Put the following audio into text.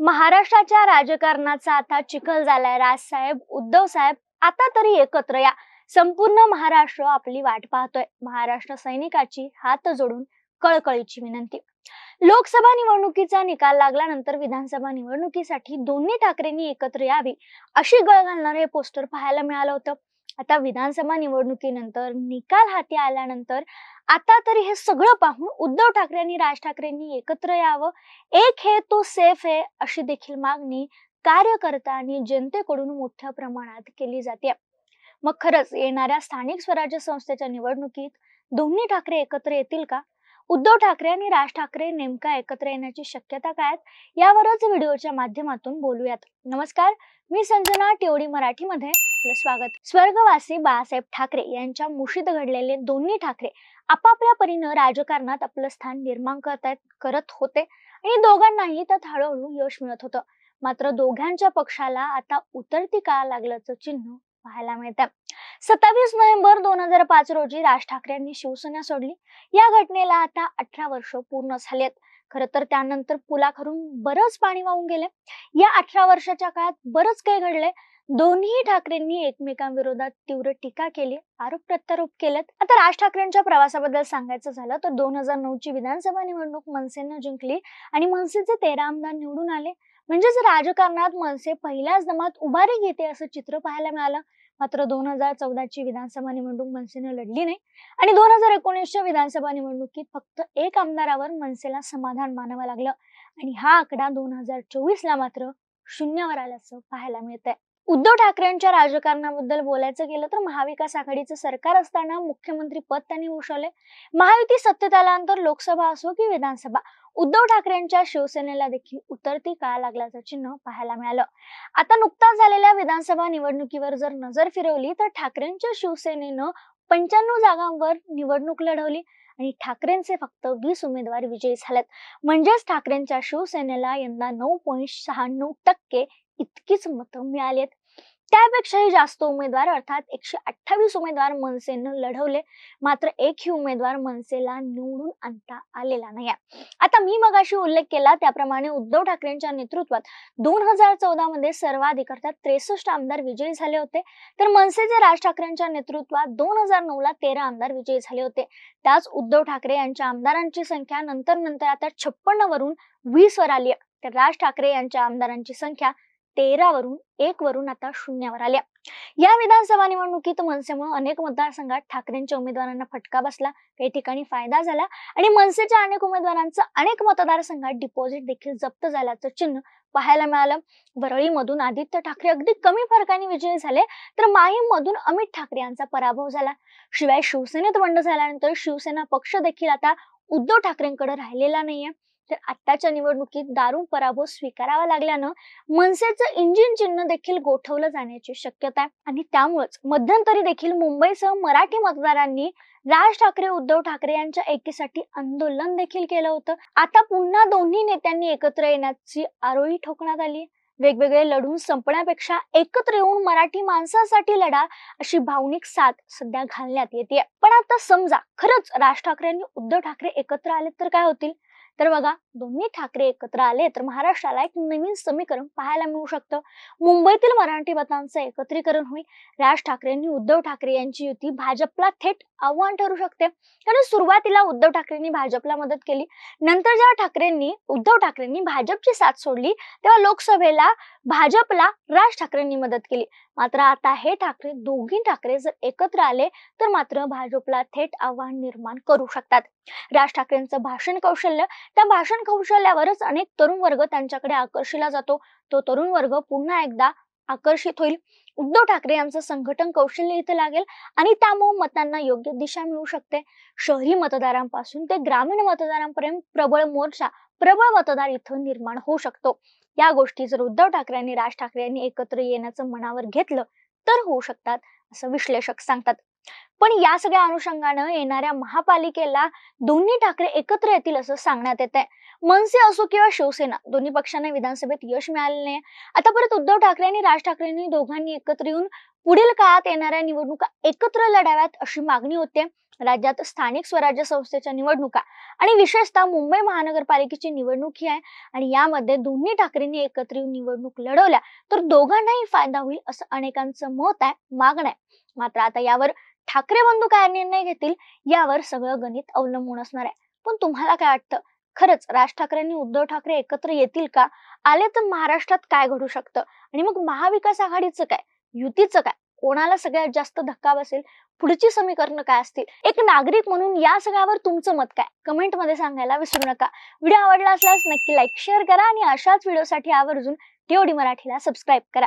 महाराष्ट्राच्या राजकारणाचा आता चिखल झालाय. राजसाहेब उद्धव साहेब आता तरी एकत्र या. संपूर्ण महाराष्ट्र आपली वाट पाहतोय. महाराष्ट्र सैनिकाची हात जोडून कळकळीची विनंती. लोकसभा निवडणुकीचा निकाल लागल्यानंतर विधानसभा निवडणुकीसाठी दोन्ही ठाकरेंनी एकत्र यावी अशी गळ घालणारे हे पोस्टर पाहायला मिळालं होतं. आता विधानसभा निवडणुकीनंतर निकाल हाती आल्यानंतर आता तरी हे सगळं पाहून उद्धव ठाकरे आणि राज ठाकरेंनी एकत्र यावं. एक हे तो सेफ आहे अशी देखील मागणी कार्यकर्ता आणि जनतेकडून मोठ्या प्रमाणात केली जाते. मग खरंच येणाऱ्या स्थानिक स्वराज्य संस्थेच्या निवडणुकीत दोन्ही ठाकरे एकत्र येतील का? उद्धव ठाकरे आणि राज ठाकरे नेमका एकत्र येण्याची शक्यता काय आहेत? यावरच व्हिडिओच्या माध्यमातून बोलूयात. नमस्कार मी संजना टिवडी मराठीमध्ये. आपलं स्वागत. स्वर्गवासी बाळासाहेब ठाकरे यांच्या मुशीत घडलेले दोन्ही ठाकरे आपापल्या परीनं राजकारणात आपलं स्थान निर्माण करतायत करत होते आणि दोघांनाही त्यात हळूहळू यश मिळत होतं. मात्र दोघांच्या पक्षाला आता उतरती काळ लागल्याचं चिन्ह पाहायला मिळतं सत्तावीस नोव्हेंबर दोन हजार पाच रोजी राज ठाकरे यांनी शिवसेना सोडली. या घटनेला आता अठरा वर्ष पूर्ण झालेत. खर तर त्यानंतर पुलाखरून बरंच पाणी वाहून गेले या अठरा वर्षाच्या काळात बरंच काही घडले दोन्ही ठाकरेंनी एकमेकांविरोधात तीव्र टीका केली आरोप प्रत्यारोप केलेत. आता राज ठाकरेंच्या प्रवासाबद्दल सांगायचं झालं तर दोन हजार नऊ ची विधानसभा निवडणूक मनसेनं जिंकली आणि मनसेचे तेरा आमदार निवडून आले. म्हणजेच राजकारणात मनसे पहिल्याच दमात उभारी घेते असं चित्र पाहायला मिळालं. मात्र दोन हजार चौदाची विधानसभा निवडणूक मनसेनं लढली नाही आणि दोन हजार एकोणीसच्या विधानसभा निवडणुकीत फक्त एक आमदारावर मनसेला समाधान मानावं लागलं. आणि हा आकडा दोन हजार चोवीसला मात्र शून्यावर आल्याचं पाहायला मिळतंय. उद्धव ठाकरेंच्या राजकारणाबद्दल बोलायचं गेलं तर महाविकास आघाडीचं सरकार असताना मुख्यमंत्री पद त्यांनी भूषवले महायुती सत्तेत आल्यानंतर लोकसभा असो की विधानसभा उद्धव ठाकरेंच्या शिवसेनेला देखील उतरती काळ लागल्याचं चिन्ह पाहायला मिळालं. आता नुकताच झालेल्या विधानसभा निवडणुकीवर जर नजर फिरवली तर ठाकरेंच्या शिवसेनेनं पंच्याण्णव जागांवर निवडणूक लढवली आणि ठाकरेंचे फक्त वीस उमेदवार विजयी झालेत. म्हणजेच ठाकरेंच्या शिवसेनेला यंदा नऊ पॉईंट शहाण्णव टक्के इतकीच मतं मिळाली आहेत. त्यापेक्षाही जास्त उमेदवार अर्थात एकशे अठ्ठावीस उमेदवार मनसेनं लढवले. मात्र एकही उमेदवार मनसेला निवडून आणता आलेला नाही आता मी मगाशी उल्लेख केला त्याप्रमाणे उद्धव ठाकरेंच्या नेतृत्वात दोन हजार चौदा मध्ये सर्वाधिक अर्थात त्रेसष्ट आमदार विजयी झाले होते. तर मनसेचे राज ठाकरेंच्या नेतृत्वात दोन हजार नऊ ला तेरा आमदार विजयी झाले होते. त्याच उद्धव ठाकरे यांच्या आमदारांची संख्या नंतर नंतर आता छप्पन्न वरून वीस वर आली तर राज ठाकरे यांच्या आमदारांची संख्या तेरा वरून एक वरून आता शून्यावर आल्या. या विधानसभा निवडणुकीत मनसेमुळे अनेक मतदारसंघात ठाकरेंच्या उमेदवारांना फटका बसला. काही ठिकाणी फायदा झाला आणि मनसेच्या अनेक उमेदवारांचं अनेक मतदारसंघात डिपॉझिट देखील जप्त झाल्याचं चिन्ह पाहायला मिळालं. वरळीमधून आदित्य ठाकरे अगदी कमी फरकाने विजयी झाले तर माहीममधून अमित ठाकरे यांचा पराभव झाला. शिवाय शिवसेनेत बंड झाल्यानंतर शिवसेना पक्ष देखील आता उद्धव ठाकरेंकडे राहिलेला नाहीये. तर आत्ताच्या निवडणुकीत दारुण पराभव स्वीकारावा लागल्यानं मनसेचं इंजिन चिन्ह देखील गोठवलं जाण्याची शक्यता आहे. आणि त्यामुळेच मध्यंतरी देखील मुंबईसह मराठी मतदारांनी राज ठाकरे उद्धव ठाकरे यांच्या एकीसाठी आंदोलन देखील केलं होतं. आता पुन्हा दोन्ही नेत्यांनी एकत्र येण्याची आरोळी ठोकण्यात आली वेगवेगळे लढून संपण्यापेक्षा एकत्र येऊन मराठी माणसासाठी लढा अशी भावनिक साथ सध्या घालण्यात येते पण आता समजा खरंच राज ठाकरे आणि उद्धव ठाकरे एकत्र आले तर काय होतील? तर बघा दोन्ही ठाकरे एकत्र आले तर महाराष्ट्राला एक नवीन समीकरण पाहायला मिळू शकतं. मुंबईतील मराठी मतांचं एकत्रीकरण होईल. राज ठाकरेंनी उद्धव ठाकरे यांची युती भाजपला थेट आव्हान ठरू शकते. कारण सुरुवातीला उद्धव ठाकरेंनी भाजपला मदत केली. नंतर जेव्हा ठाकरेंनी उद्धव ठाकरेंनी भाजपची साथ सोडली तेव्हा लोकसभेला भाजपला राज ठाकरेंनी मदत केली. मात्र आता हे ठाकरे दोघी ठाकरे जर एकत्र आले तर मात्र भाजपला थेट आव्हान निर्माण करू शकतात. राज ठाकरेंचं भाषण कौशल्य त्या भाषण कौशल्यावरच अनेक तरुण वर्ग त्यांच्याकडे आकर्षिला जातो. तो तरुण वर्ग पुन्हा एकदा आकर्षित होईल. उद्धव ठाकरे यांचं संघटन कौशल्य इथे लागेल आणि त्यामुळे मतांना योग्य दिशा मिळू शकते. शहरी मतदारांपासून ते ग्रामीण मतदारांपर्यंत प्रबळ मोर्चा प्रबळ मतदार इथं निर्माण होऊ शकतो. या गोष्टी जर उद्धव ठाकरे आणि राज ठाकरे यांनी एकत्र येण्याचं मनावर घेतलं तर होऊ शकतात असं विश्लेषक सांगतात. पण या सगळ्या अनुषंगानं येणाऱ्या महापालिकेला दोन्ही ठाकरे एकत्र येतील असं सांगण्यात येत आहे मनसे असो किंवा शिवसेना दोन्ही पक्षांना विधानसभेत यश मिळाले नाही आता परत उद्धव ठाकरे आणि राज ठाकरेंनी दोघांनी एकत्र येऊन पुढील काळात येणाऱ्या निवडणुका एकत्र लढाव्यात अशी मागणी होते. राज्यात स्थानिक स्वराज्य संस्थेच्या निवडणुका आणि विशेषतः मुंबई महानगरपालिकेची निवडणूक ही आहे आणि यामध्ये दोन्ही ठाकरेंनी एकत्र येऊन निवडणूक लढवल्या तर दोघांनाही फायदा होईल असं अनेकांचं मत आहे मागणं आहे. मात्र आता यावर ठाकरे बंधू काय निर्णय घेतील यावर सगळं गणित अवलंबून असणार आहे. पण तुम्हाला काय वाटतं? खरंच राज ठाकरेंनी उद्धव ठाकरे एकत्र येतील का? आले तर महाराष्ट्रात काय घडू शकतं? आणि मग महाविकास आघाडीचं काय? युतीचं काय? कोणाला सगळ्यात जास्त धक्का बसेल? पुढची समीकरणं काय असतील? एक नागरिक म्हणून या सगळ्यावर तुमचं मत काय? कमेंटमध्ये सांगायला विसरू नका. व्हिडिओ आवडला असल्यास नक्की लाईक शेअर करा आणि अशाच व्हिडिओसाठी आवर्जून टीओडी मराठीला सबस्क्राईब करा.